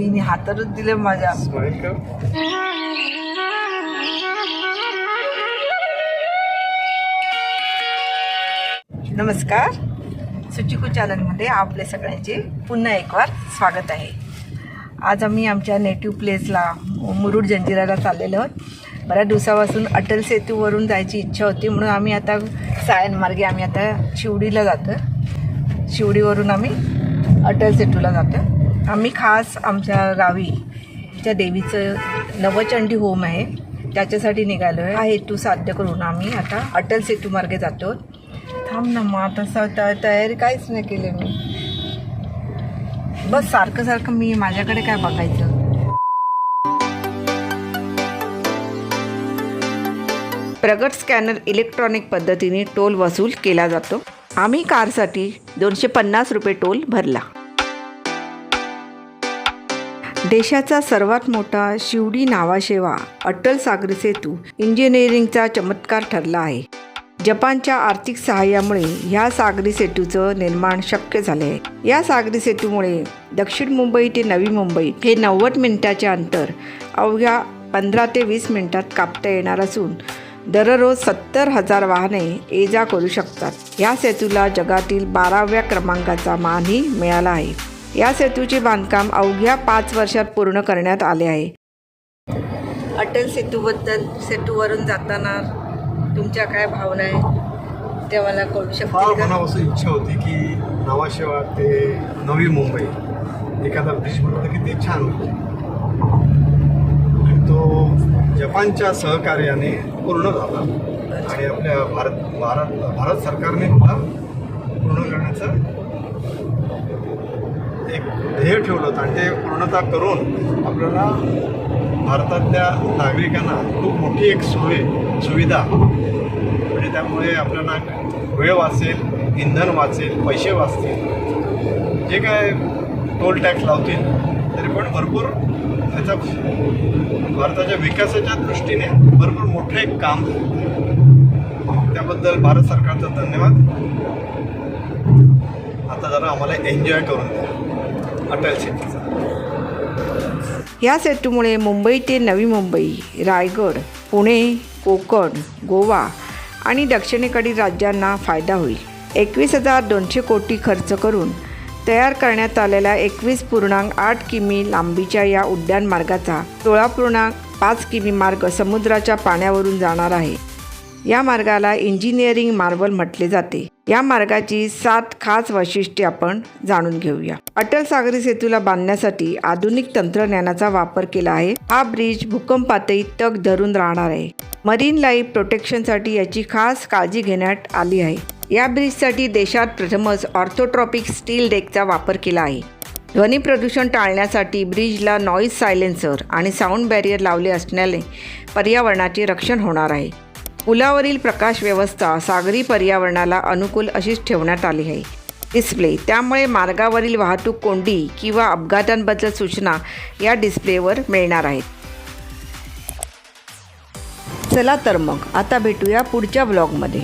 हिने हातातच दिले माझ्या. नमस्कार. सुचिकू चॅनलमध्ये आपले सगळ्यांचे पुन्हा एक वार स्वागत आहे. आज आम्ही आमच्या नेटिव्ह प्लेसला मुरुड जंजिराला चाललेलो आहोत. बऱ्याच दिवसापासून अटल सेतूवरून जायची इच्छा होती म्हणून आम्ही आता सायन मार्गे आम्ही आता शिवडीला जातो शिवडीवरून आम्ही अटल सेतूला जातो आम्ही खास आमच्या गावी त्या देवीचं नवचंडी होम आहे. त्याच्यासाठी निघालो आहे हा हेतू साध्य करून आम्ही आता अटल सेतू मार्गे जातो. थांब ना मग आता स- तयारी काहीच नाही केली मी. बस सारखं सारखं मी माझ्याकडे काय बघायचं? प्रगत स्कॅनर इलेक्ट्रॉनिक पद्धतीने टोल वसूल केला जातो. आम्ही कारसाठी दोनशे पन्नास रुपये टोल भरला. देशाचा सर्वात मोठा शिवडी नावाशेवा अटल सागरी सेतू इंजिनिअरिंगचा चमत्कार ठरला आहे. जपानच्या आर्थिक सहाय्यामुळे ह्या सागरी सेतूचं निर्माण शक्य झाले आहे या सागरी सेतूमुळे दक्षिण मुंबई ते नवी मुंबई हे नव्वद मिनिटाचे अंतर अवघ्या पंधरा ते वीस मिनिटात कापता येणार असून दररोज सत्तर हजार वाहने ये जा करू शकतात. या सेतूला जगातील बाराव्या क्रमांकाचा मानही मिळाला आहे. या सेतूचे बांधकाम अवघ्या पाच वर्षात पूर्ण करण्यात आले आहे. अटल सेतूबद्दल सेतूवरून जाताना तुमच्या काय भावना आहे ते मला कळू मनापासून इच्छा होती की नवाशेवा ते नवी मुंबई एखादा ब्रिज बनवलं की ते छान होईल. आणि तो जपानच्या सहकार्याने पूर्ण झाला. आणि आपल्या भारत भारत भारत सरकारने पूर्ण करण्याचं एक ध्येय ठेवलं होतं आणि ते पूर्णता करून आपल्याला भारतातल्या नागरिकांना खूप मोठी एक सोय सुविधा. म्हणजे त्यामुळे आपल्याला वेळ वाचेल इंधन वाचेल पैसे वाचतील. जे काय टोल टॅक्स लावतील तरी पण भरपूर त्याचा भारताच्या विकासाच्या दृष्टीने भरपूर मोठं एक काम. त्याबद्दल भारत सरकारचा धन्यवाद. आता जरा आम्हाला एन्जॉय करून द्या. अटल शेतीचा या सेतूमुळे मुंबई ते नवी मुंबई रायगड पुणे कोकण गोवा आणि दक्षिणेकडील राज्यांना फायदा होईल. एकवीस हजार दोनशे कोटी खर्च करून तयार करण्यात आलेल्या एकवीस पूर्णांक आठ किमी लांबीच्या या उड्डाण मार्गाचा सोळा पूर्णांक पाच किमी मार्ग समुद्राच्या पाण्यावरून जाणार आहे. या मार्गाला इंजिनिअरिंग मार्बल म्हटले जाते. या मार्गाची सात खास वैशिष्ट्ये आपण जाणून घेऊया. अटल सागरी सेतूला बांधण्यासाठी आधुनिक तंत्रज्ञानाचा वापर केला आहे. हा ब्रिज भूकंपातही तग धरून राहणार आहे. मरीन लाईफ प्रोटेक्शनसाठी याची खास काळजी घेण्यात आली आहे. या ब्रिजसाठी देशात प्रथमच ऑर्थोट्रॉपिक स्टील डेकचा वापर केला आहे. ध्वनी प्रदूषण टाळण्यासाठी ब्रिजला नॉईज सायलेन्सर आणि साऊंड बॅरियर लावले असण्याने पर्यावरणाचे रक्षण होणार आहे. पुलावरील प्रकाश व्यवस्था सागरी पर्यावरणाला अनुकूल अशीच ठेवण्यात आली आहे. डिस्प्ले त्यामुळे मार्गावरील वाहतूक कोंडी किंवा अपघातांबद्दल सूचना या डिस्प्लेवर मिळणार आहेत. चला तर मग आता भेटूया पुढच्या ब्लॉगमध्ये